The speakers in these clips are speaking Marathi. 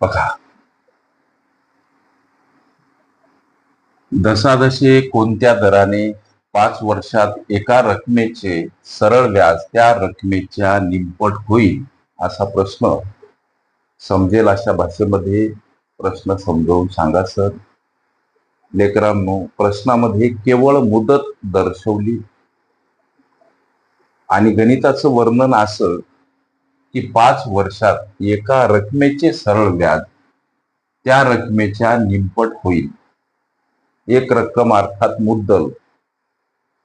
बघा. दशादशे कोणत्या दराने पाच वर्षात एका रकमेचे सरळ व्याज त्या रकमेच्या निंपट होईल? असा प्रश्न. समजेल अशा भाषेमध्ये? प्रश्न समजावून सांगा सर. लेकरांनो प्रश्नामध्ये केवळ मुदत दर्शवली आणि गणिताचं वर्णन असं की पाच वर्षात एका रकमेचे सरळ व्याज त्या रकमेच्या निंपट होईल. एक रक्कम अर्थात मुद्दल.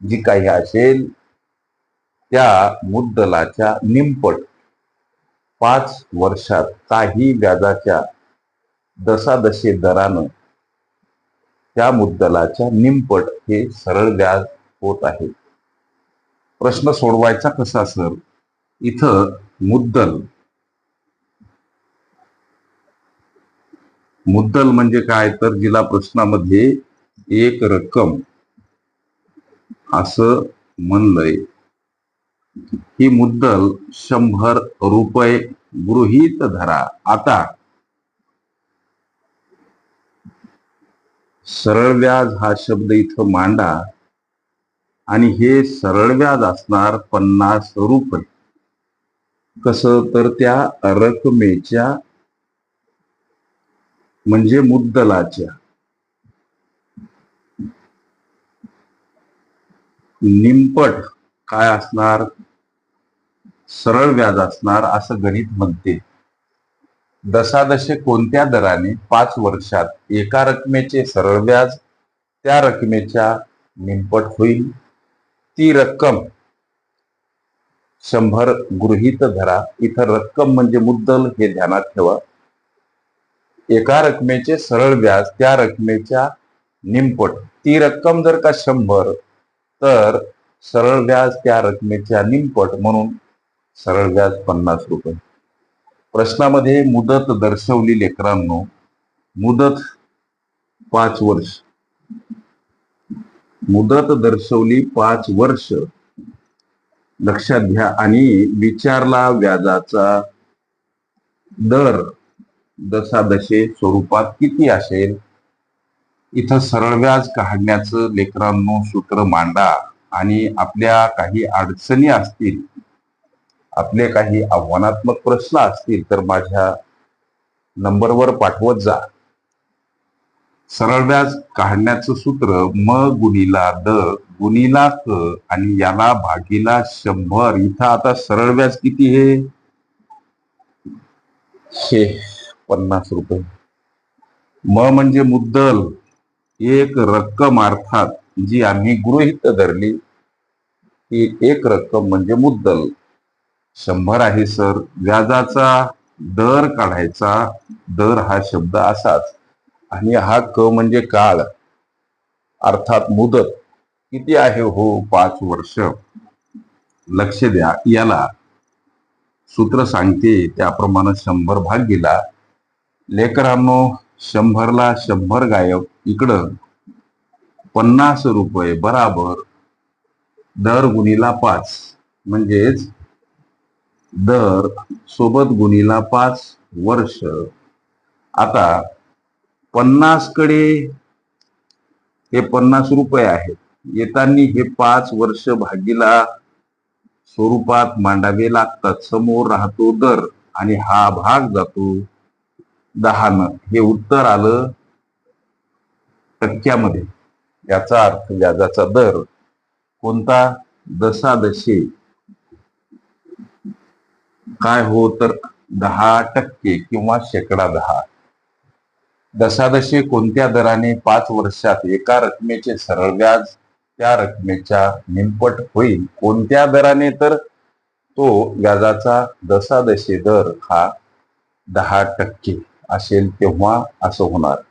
जी काही असेल त्या मुद्दलाच्या निंपट पाच वर्षात काही व्याजाच्या दसादशे दरानं त्या मुद्दलाच्या निंपट हे सरळ व्याज होत आहे. प्रश्न सोडवायचा कसा सर? इथं मुद्दल. मुद्दल म्हणजे काय? तर जिला प्रश्नामध्ये एक रक्कम असं म्हणलंय. ही मुद्दल शंभर रुपये गृहीत धरा. आता सरळ व्याज हा शब्द इथं मांडा आणि हे सरळ व्याज असणार पन्नास रुपये. कसं? तर त्या रकमेच्या म्हणजे मुद्दलाच्या. निमपट काय असणार? सरळ व्याज असणार असं गणित म्हणते. दशादशे कोणत्या दराने पाच वर्षात एका रकमेचे सरळ व्याज त्या रकमेच्या निंपट होईल? ती रक्कम शंभर गृहीत धरा. इथं रक्कम म्हणजे मुद्दल हे ध्यानात ठेवा. एका रकमेचे सरळ व्याज त्या रकमेच्या निंपट ती रक्कम जर का शंभर तर सरळ व्याज त्या रकमेच्या निमपट म्हणून सरळ व्याज पन्नास रुपये. प्रश्नामध्ये मुदत दर्शवली लेकरांनो मुदत पाच वर्ष. मुदत दर्शवली पाच वर्ष. लक्षात घ्या. आणि विचारला व्याजाचा दर दशादशे स्वरूपात किती असेल? इथं सरळ व्याज काढण्याचं लेकरांनो सूत्र मांडा. आणि आपल्या काही अडचणी असतील आपले काही आव्हानात्मक प्रश्न असतील तर माझ्या नंबरवर पाठवत जा. सरळ व्याज काढण्याचं सूत्र म गुणीला द गुणीला क आणि याला भागीला शंभर. इथं आता सरळ व्याज किती हे? शे पन्नास रुपये. म म्हणजे मुद्दल. एक रक्कम अर्थात जी आम्ही गृहित धरली ती एक रक्कम म्हणजे मुद्दल. शंभर आहे सर. व्याजाचा दर काढायचा दर हा शब्द असाच. आणि हा क म्हणजे काळ अर्थात मुदत किती आहे हो पाच वर्ष? लक्ष द्या. याला सूत्र सांगते. त्याप्रमाणे शंभर भाग गेला लेकरांनो शंभरला शंभर गायब. इकडं पन्नास रुपये बराबर दर गुणीला पाच. म्हणजेच दर सोबत गुणीला पाच वर्ष. आता पन्नासकडे हे पन्नास रुपये आहेत. येताना हे पाच वर्ष भागीला स्वरूपात मांडावे लागतात. समोर राहतो दर आणि हा भाग जातो दहान. हे उत्तर आलं टक्क्यामध्ये. याचा अर्थ व्याजाचा दर कोणता? दशादशे काय हो तर दहा टक्के किंवा शेकडा दहा. दशादशे कोणत्या दराने पाच वर्षात एका रकमेचे सरळ व्याज त्या रकमेच्या निंपट होईल? कोणत्या दराने? तर तो व्याजाचा दशादशे दर हा दहा टक्के असेल तेव्हा असं होणार.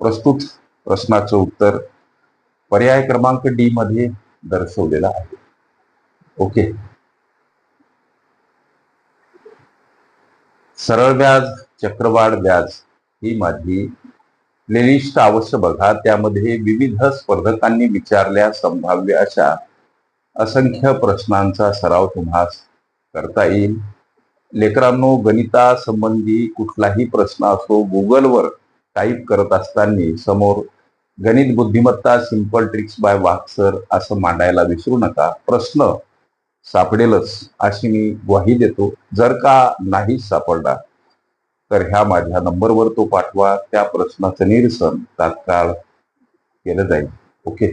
प्रस्तुत प्रश्नाचं उत्तर पर्याय क्रमांक डी मध्ये दर्शवलेला आहे. ओके. सरळ व्याज चक्रवाढ व्याज ही माझी प्लेलिस्ट अवश्य बघा. त्यामध्ये विविध स्पर्धकांनी विचारल्या संभाव्य अशा असंख्य प्रश्नांचा सराव तुम्हास करता येईल. लेकरांनो गणितासंबंधी कुठलाही प्रश्न असो गुगलवर टाईप करत असताना समोर गणित बुद्धिमत्ता सिंपल ट्रिक्स बाय वाक्सर असं मांडायला विसरू नका. प्रश्न सापडेलच अशी मी ग्वाही देतो. जर का नाही सापडला तर ह्या माझ्या नंबरवर तो पाठवा. त्या प्रश्नाचं निरसन तात्काळ केलं जाईल. ओके?